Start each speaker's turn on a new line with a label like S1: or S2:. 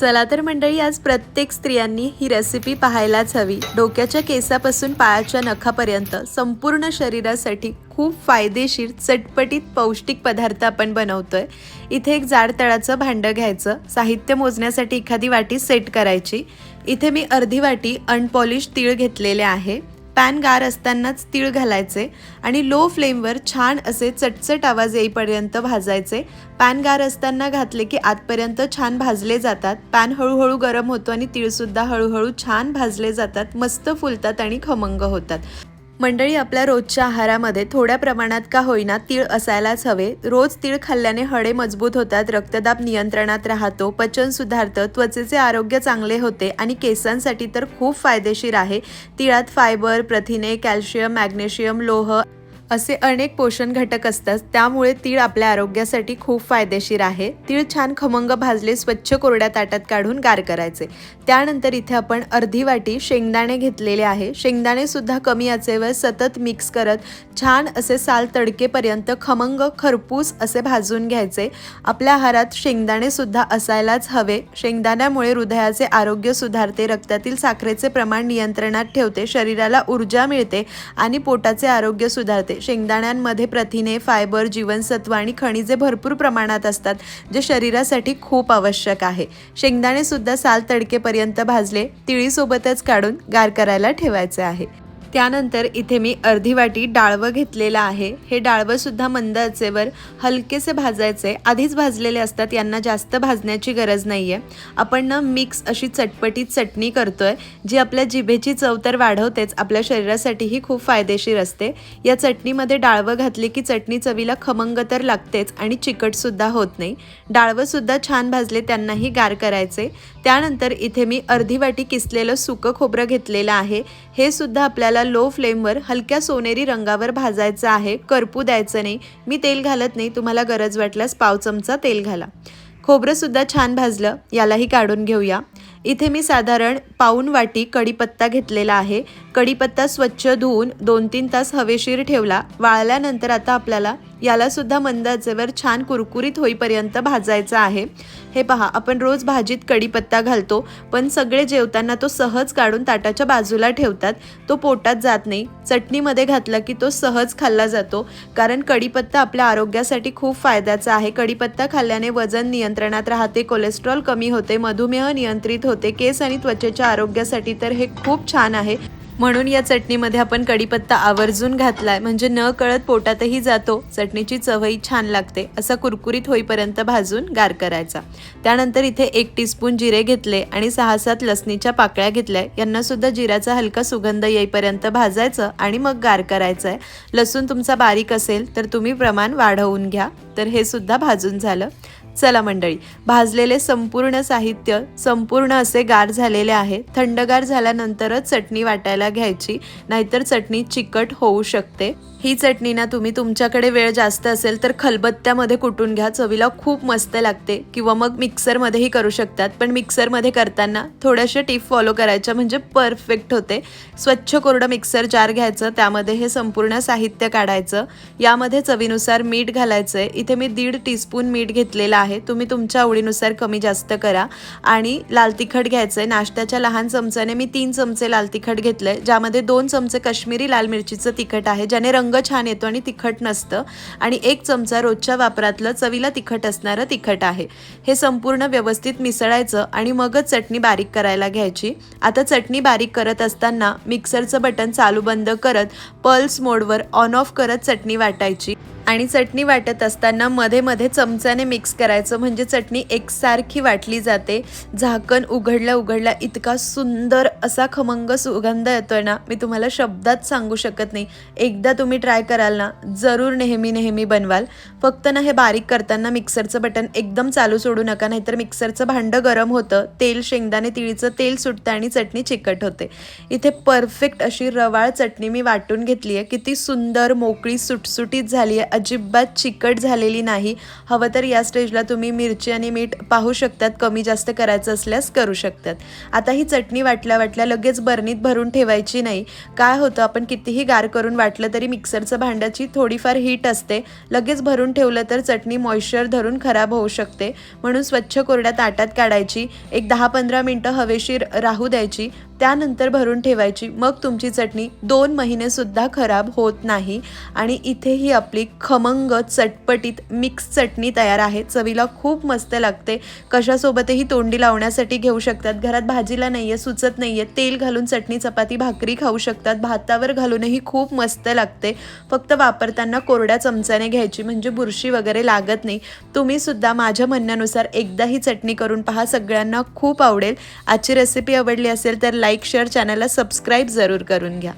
S1: चला तर मंडळी आज प्रत्येक स्त्रियांनी ही रेसिपी पाहायलाच हवी. डोक्याच्या केसापासून पायाच्या नखापर्यंत संपूर्ण शरीरासाठी खूप फायदेशीर चटपटीत पौष्टिक पदार्थ आपण बनवतोय. इथे एक जाड तळाचं भांडं घ्यायचं. साहित्य मोजण्यासाठी एखादी वाटी सेट करायची. इथे मी अर्धी वाटी अनपॉलिश तीळ घेतलेले आहे. पॅन गार असतानाच तीळ घालायचे आणि लो फ्लेमवर छान असे चटचट आवाज येईपर्यंत भाजायचे. पॅन गार असताना घातले की आतपर्यंत छान भाजले जातात. पॅन हळूहळू गरम होतो आणि तीळसुद्धा हळूहळू छान भाजले जातात मस्त फुलतात आणि खमंग होतात. मंडळी आपल्या रोजच्या आहारामध्ये थोड्या प्रमाणात का होईना तीळ असायलाच हवे. रोज तीळ खाल्ल्याने हडे मजबूत होतात रक्तदाब नियंत्रणात राहतो पचन सुधारतं त्वचेचे आरोग्य चांगले होते आणि केसांसाठी तर खूप फायदेशीर आहे. तिळात फायबर प्रथिने कॅल्शियम मॅग्नेशियम लोह असे अनेक पोषण घटक असतात. त्यामुळे तीळ आपल्या आरोग्यासाठी खूप फायदेशीर आहे. तीळ छान खमंग भाजले स्वच्छ कोरड्या ताटात काढून गार करायचे. त्यानंतर इथे आपण अर्धी वाटी शेंगदाणे घेतलेले आहे. शेंगदाणे सुद्धा कमी आचेवर सतत मिक्स करत छान असे साल तडकेपर्यंत खमंग खरपूस असे भाजून घ्यायचे. आपल्या आहारात शेंगदाणे सुद्धा असायलाच हवे. शेंगदाण्यामुळे हृदयाचे आरोग्य सुधारते रक्तातील साखरेचे प्रमाण नियंत्रणात ठेवते शरीराला ऊर्जा मिळते आणि पोटाचे आरोग्य सुधारते. शेंगदाण्यांमध्ये प्रथिने फायबर जीवनसत्व आणि खनिजे भरपूर प्रमाणात असतात जे शरीरासाठी खूप आवश्यक आहे. शेंगदाणे सुद्धा साल तडकेपर्यंत भाजले तिळीसोबतच काढून गार करायला ठेवायचे आहे. त्यानंतर इथे मी अर्धी वाटी डाळवं घेतलेलं आहे. हे डाळवं सुद्धा मंद आचेवर हलकेसे भाजायचे. आधीच भाजलेले असतात यांना जास्त भाजण्याची गरज नाही आहे आपण ना मिक्स अशी चटपटीत चटणी करतोय जी आपल्या जिभेची चव तर वाढवतेच आपल्या शरीरासाठीही खूप फायदेशीर असते. या चटणीमध्ये डाळवं घातली की चटणी चवीला खमंग तर लागतेच आणि चिकटसुद्धा होत नाही. डाळवंसुद्धा छान भाजले त्यांनाही गार करायचे. त्यानंतर इथे मी अर्धी वाटी किसलेलं सुकं खोबरं घेतलेलं आहे. हे सुद्धा आपल्याला लो फ्लेमवर हलक्या सोनेरी रंगावर भाजायचं आहे. करपू द्यायचं नाही. मी तेल घालत नाही. तुम्हाला गरज वाटल्यास पाव चमचा तेल घाला. खोबरंसुद्धा छान भाजलं. यालाही काढून घेऊया. इथे मी साधारण पाऊन वाटी कढीपत्ता घेतलेला आहे. कढीपत्ता स्वच्छ धुवून दोन तीन तास हवेशीर ठेवला. वाळल्यानंतर आता आपल्याला यालासुद्धा मंदाजेवर मंद आचेवर छान कुरकुरीत होईपर्यंत भाजायचा आहे. हे पहा आपण रोज भाजीत कढीपत्ता घालतो पण सगळे जेवताना तो सहज काढून ताटाच्या बाजूला ठेवतात. तो पोटात जात नाही. चटणीमध्ये घातला की तो सहज खाल्ला जातो कारण कढीपत्ता आपल्या आरोग्यासाठी खूप फायद्याचा आहे. कढीपत्ता खाल्ल्याने वजन नियंत्रणात राहते कोलेस्ट्रॉल कमी होते मधुमेह नियंत्रित होते केस आणि त्वचेच्या आरोग्यासाठी तर हे खूप छान आहे. म्हणून या चटणीमध्ये आपण कढीपत्ता आवर्जून घातलाय. म्हणजे न कळत पोटातही जातो. चटणीची चवही छान लागते. असा कुरकुरीत होईपर्यंत भाजून गार करायचा. त्यानंतर इथे एक टीस्पून जिरे घेतले आणि सहा सात लसणीच्या पाकळ्या घेतल्या. यांना सुद्धा जिऱ्याचा हलका सुगंध येईपर्यंत भाजायचं आणि मग गार करायचं आहे लसूण तुमचा बारीक असेल तर तुम्ही प्रमाण वाढवून घ्या. तर हे सुद्धा भाजून झालं. चला मंडळी भाजलेले संपूर्ण साहित्य संपूर्ण असे गार झालेले आहे थंडगार झाल्यानंतरच चटणी वाटायला घ्यायची नाहीतर चटणी चिकट होऊ शकते. ही चटणी ना तुम्ही तुमच्याकडे वेळ जास्त असेल तर खलबत्त्यामध्ये कुटून घ्या चवीला खूप मस्त लागते. किंवा मग मिक्सरमध्येही करू शकतात पण मिक्सरमध्ये करताना थोड्याशा टिप फॉलो करायच्या म्हणजे परफेक्ट होते. स्वच्छ कोरडं मिक्सर जार घ्यायचं त्यामध्ये हे संपूर्ण साहित्य काढायचं. यामध्ये चवीनुसार मीठ घालायचं आहे इथे मी दीड टीस्पून मीठ घेतलेलं आहे. तुम्ही तुमच्या आवडीनुसार कमी जास्त करा. आणि लाल तिखट घ्यायचं आहे नाश्त्याच्या लहान चमच्याने मी तीन चमचे लाल तिखट घेतलं आहे ज्यामध्ये दोन चमचे काश्मीरी लाल मिरचीचं तिखट आहे ज्याने रंग छान येतो आणि तिखट नसतं. आणि एक चमचा रोजच्या वापरातलं चवीला तिखट असणारं तिखट आहे. हे संपूर्ण व्यवस्थित मिसळायचं आणि मगच चटणी बारीक करायला घ्यायची. आता चटणी बारीक करत असताना मिक्सरचं बटन चालू बंद करत पल्स मोडवर ऑन ऑफ करत चटणी वाटायची. आणि चटणी वाटत असताना मध्ये मध्ये चमच्याने मिक्स करायचं. म्हणजे चटणी एकसारखी वाटली जाते. झाकण उघडल्या उघडल्या इतका सुंदर असा खमंग सुगंध येतोय ना मी तुम्हाला शब्दात सांगू शकत नाही. एकदा तुम्ही ट्राय कराल ना जरूर नेहमी नेहमी बनवाल. फक्त ना हे बारीक करताना मिक्सरचं बटन एकदम चालू सोडू नका नाहीतर मिक्सरचं भांडं गरम होतं तेल शेंगदाणे तिळीचं तेल सुटतं आणि चटणी चिकट होते. इथे परफेक्ट अशी रवाळ चटणी मी वाटून घेतली आहे किती सुंदर मोकळी सुटसुटीत झाली आहे अजिबात चिकट झालेली नाही. हवं तर या स्टेजला तुम्ही मिरची आणि मीठ पाहू शकतात कमी जास्त करायचं असल्यास करू शकतात. आता ही चटणी वाटल्या वाटल्या लगेच बरणीत भरून ठेवायची नाही. काय होतं आपण कितीही गार करून वाटलं तरी मिक्सरचं भांड्याची थोडीफार हीट असते. लगेच भरून ठेवलं तर चटणी मॉइश्चर धरून खराब होऊ शकते. म्हणून स्वच्छ कोरड्या ताटात काढायची. एक दहा पंधरा मिनटं हवेशीर राहू द्यायची. त्यानंतर भरून ठेवायची. मग तुमची चटणी दोन महिने सुद्धा खराब होत नाही. आणि इथे ही आपली खमंग चटपटीत मिक्स चटणी तयार आहे. चवीला खूप मस्त लागते. कशासोबतही तोंडी लावण्यासाठी घेऊ शकतात. घरात भाजीला नाही आहे सुचत नाही आहे तेल घालून चटणी चपाती भाकरी खाऊ शकतात. भातावर घालूनही खूप मस्त लागते. फक्त वापरताना कोरड्या चमच्याने घ्यायची. म्हणजे बुरशी वगैरे लागत नाही. तुम्ही सुद्धा माझ्या म्हणण्यानुसार एकदा ही चटणी करून पहा. सगळ्यांना खूप आवडेल. आजची रेसिपी आवडली असेल तर लाईक शेअर चॅनलला सबस्क्राईब जरूर करून घ्या.